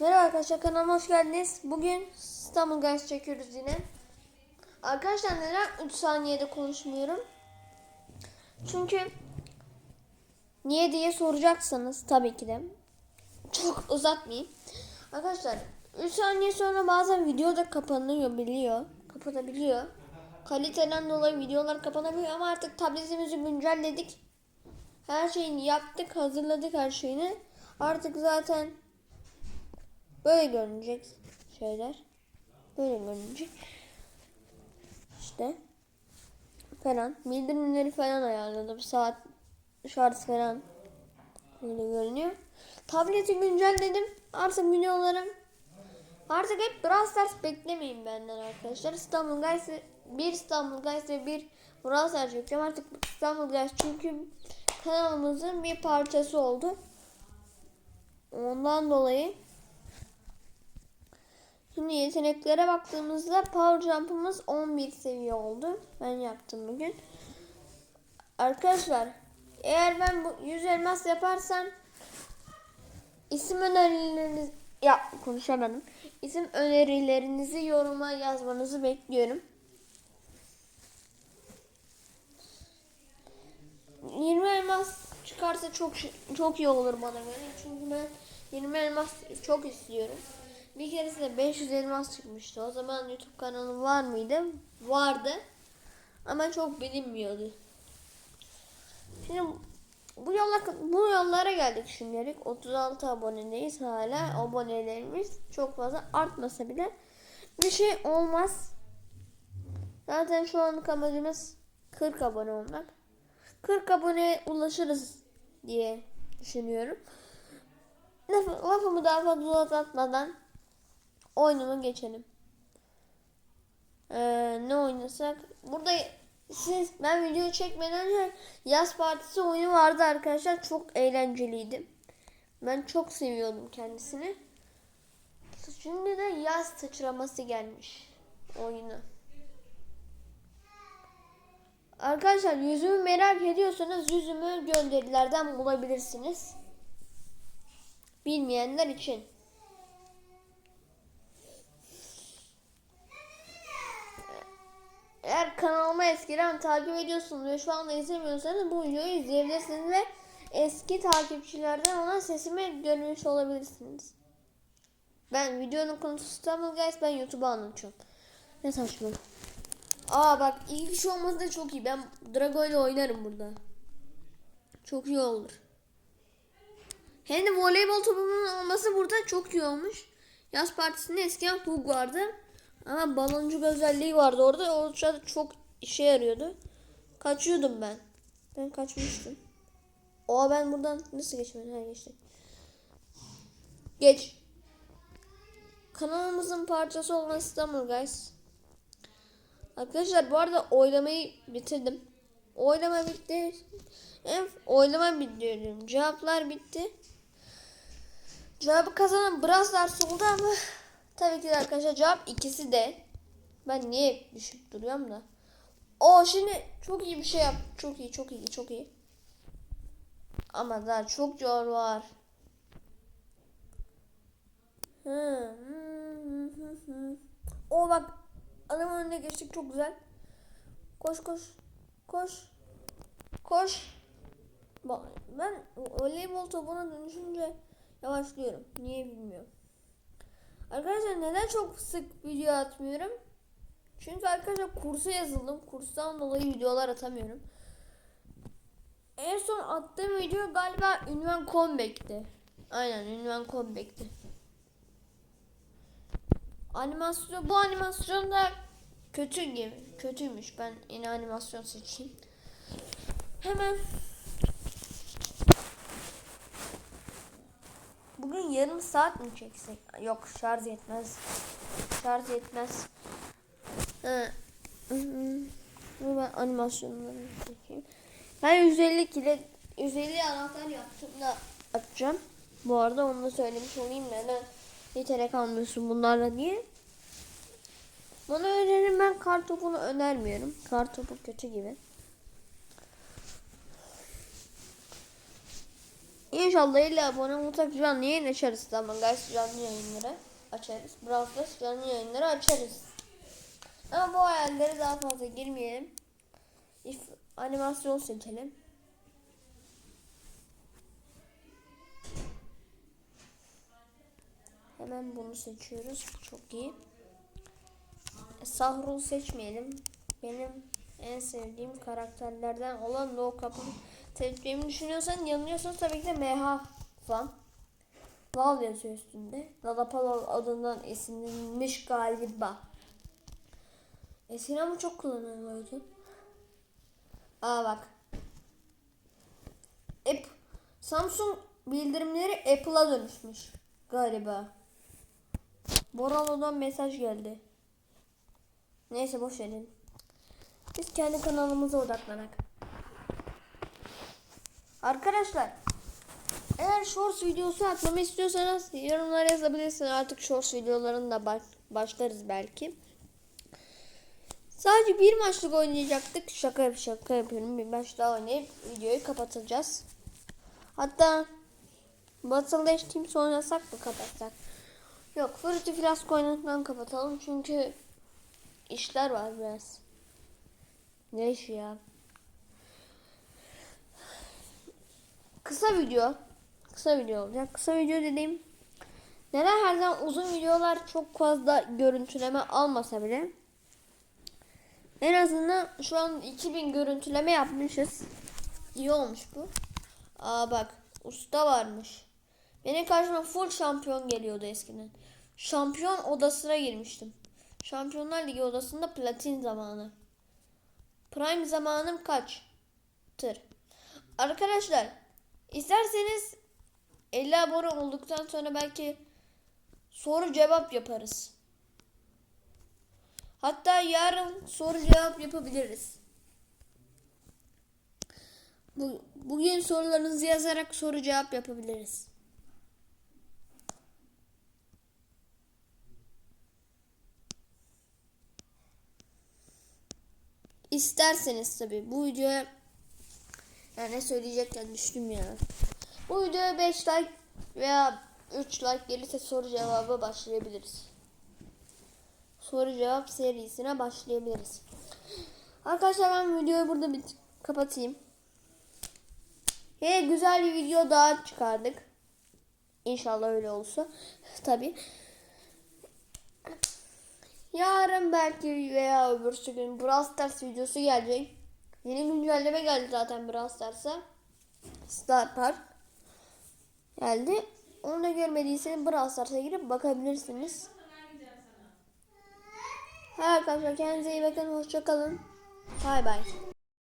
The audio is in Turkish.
Merhaba arkadaşlar kanalıma hoş geldiniz. Bugün İstanbul Guys çekiyoruz yine. Arkadaşlar neden 3 saniyede konuşmuyorum? Çünkü niye diye soracaksanız tabii ki de çok uzatmayayım. Arkadaşlar 3 saniye sonra bazen video da kapanıyor biliyor. Kapatabiliyor. Kaliteden dolayı videolar kapanabiliyor ama artık tabletimizi güncelledik. Her şeyini yaptık, hazırladık her şeyini. Artık zaten Böyle görünecek şeyler. Böyle görünecek. İşte falan. Bildirimleri falan ayarladım. Saat şarj falan böyle görünüyor. Tableti güncelledim. Artık videolarım Artık hep Brawl Stars beklemeyin benden arkadaşlar. İstanbul Guys bir İstanbul Guys bir Brawl Stars çekeceğim. Artık İstanbul Guys çünkü kanalımızın bir parçası oldu. Ondan dolayı Şimdi yeteneklere baktığımızda Power Jump'ımız 11 seviye oldu. Ben yaptım bugün. Arkadaşlar eğer ben bu 100 elmas yaparsam isim önerileriniz ya konuşamadım. İsim önerilerinizi yoruma yazmanızı bekliyorum. 20 elmas çıkarsa çok çok iyi olur bana göre. Çünkü ben 20 elmas çok istiyorum. Bir keresinde 500 elmas çıkmıştı. O zaman YouTube kanalım var mıydı? Vardı. Ama çok bilinmiyordu. Şimdi bu yolla bu yollara geldik şimdilik. 36 abonedeyiz hala. Abonelerimiz çok fazla artmasa bile bir şey olmaz. Zaten şu an amacımız 40 abone olmak. 40 aboneye ulaşırız diye düşünüyorum. Laf, lafımı daha fazla uzatmadan oyunuma geçelim. Ee, ne oynasak? Burada siz ben video çekmeden önce yaz partisi oyunu vardı arkadaşlar. Çok eğlenceliydi. Ben çok seviyordum kendisini. Şimdi de yaz sıçraması gelmiş oyunu. Arkadaşlar yüzümü merak ediyorsanız yüzümü gönderilerden bulabilirsiniz. Bilmeyenler için. Eğer kanalıma eskiden takip ediyorsunuz ve şu anda izlemiyorsanız bu videoyu izleyebilirsiniz ve eski takipçilerden ona sesimi görmüş olabilirsiniz. Ben videonun konusu İstanbul Guys ben YouTube'a anlatıyorum. Ne saçma. Aa bak iyi bir şey olması da çok iyi. Ben Drago ile oynarım burada. Çok iyi olur. Hem de voleybol topumun olması burada çok iyi olmuş. Yaz partisinde eskiden Pug vardı. Ama baloncuk özelliği vardı orada. O çok işe yarıyordu. Kaçıyordum ben. Ben kaçmıştım. O ben buradan nasıl geçmedim? Ha geçtim. Geç. Kanalımızın parçası olan İstanbul Guys. Arkadaşlar bu arada oylamayı bitirdim. Oylama bitti. En oylama bitti. Cevaplar bitti. Cevabı kazanan Brawl Stars oldu ama Tabii ki de arkadaşlar cevap ikisi de. Ben niye düşük duruyorum da. O şimdi çok iyi bir şey yap. Çok iyi, çok iyi, çok iyi. Ama daha çok yol var. O bak adamın önüne geçtik çok güzel. Koş koş. Koş. Koş. Bak ben voleybol topuna dönüşünce yavaşlıyorum. Niye bilmiyorum. Arkadaşlar neden çok sık video atmıyorum? Çünkü arkadaşlar kursa yazıldım. Kurstan dolayı videolar atamıyorum. En son attığım video galiba ünvan comeback'ti. Aynen ünvan comeback'ti. Animasyon bu animasyon da kötü gibi. Kötüymüş. Ben yeni animasyon seçeyim. Hemen Bugün yarım saat mi çeksek? Yok şarj yetmez. Şarj yetmez. Ha. Ben animasyonları çekeyim. Ben 150 kile 150 anahtar yaptım da atacağım. Bu arada onu da söylemiş olayım neden yetenek almıyorsun bunlarla diye. Bana önerim ben kar topunu önermiyorum. Kar topu kötü gibi. İnşallah 50 abone olursak canlı yayın açarız. Tamam guys canlı yayınları açarız. Brawl Stars canlı yayınları açarız. Ama bu hayallere daha fazla girmeyelim. If animasyon seçelim. Hemen bunu seçiyoruz. Çok iyi. E, Sahrul seçmeyelim. Benim en sevdiğim karakterlerden olan Low Cup'ı seçeceğimi düşünüyorsan yanılıyorsan tabii ki de MH fan. Val yazıyor üstünde. Lalapalor adından esinlenmiş galiba. Eskiden ama çok kullanılıyordu. Aa bak. App, Samsung bildirimleri Apple'a dönüşmüş galiba. Boralo'dan mesaj geldi. Neyse boş verin. Biz kendi kanalımıza odaklanak. Arkadaşlar eğer shorts videosu atmamı istiyorsanız yorumlara yazabilirsiniz. Artık shorts videolarını da baş- başlarız belki. Sadece bir maçlık oynayacaktık. Şaka yap şaka yapıyorum. Bir maç daha oynayıp videoyu kapatacağız. Hatta Battle Dash Teams oynasak mı kapatsak? Yok Fruity Flask oynadıktan kapatalım çünkü işler var biraz. Ne işi ya? Kısa video. Kısa video olacak. Kısa video dediğim neden her zaman uzun videolar çok fazla görüntüleme almasa bile en azından şu an 2000 görüntüleme yapmışız. İyi olmuş bu. Aa bak usta varmış. Benim karşıma full şampiyon geliyordu eskiden. Şampiyon odasına girmiştim. Şampiyonlar Ligi odasında platin zamanı. Prime zamanım kaçtır? Arkadaşlar isterseniz 50 abone olduktan sonra belki soru cevap yaparız. Hatta yarın soru cevap yapabiliriz. Bu, bugün sorularınızı yazarak soru cevap yapabiliriz. İsterseniz tabi bu videoya yani ne söyleyecekken düştüm ya. Bu videoya 5 like veya 3 like gelirse soru cevaba başlayabiliriz. Soru cevap serisine başlayabiliriz. Arkadaşlar ben videoyu burada bit kapatayım. Yine güzel bir video daha çıkardık. İnşallah öyle olursa. Tabi. Yarın belki veya öbürsü gün Brawl Stars videosu gelecek. Yeni güncelleme geldi zaten Brawl Stars'a. Star Park geldi. Onu da görmediyseniz Brawl Stars'a girip bakabilirsiniz. Arkadaşlar kendinize iyi bakın. Hoşça kalın. Bay bay.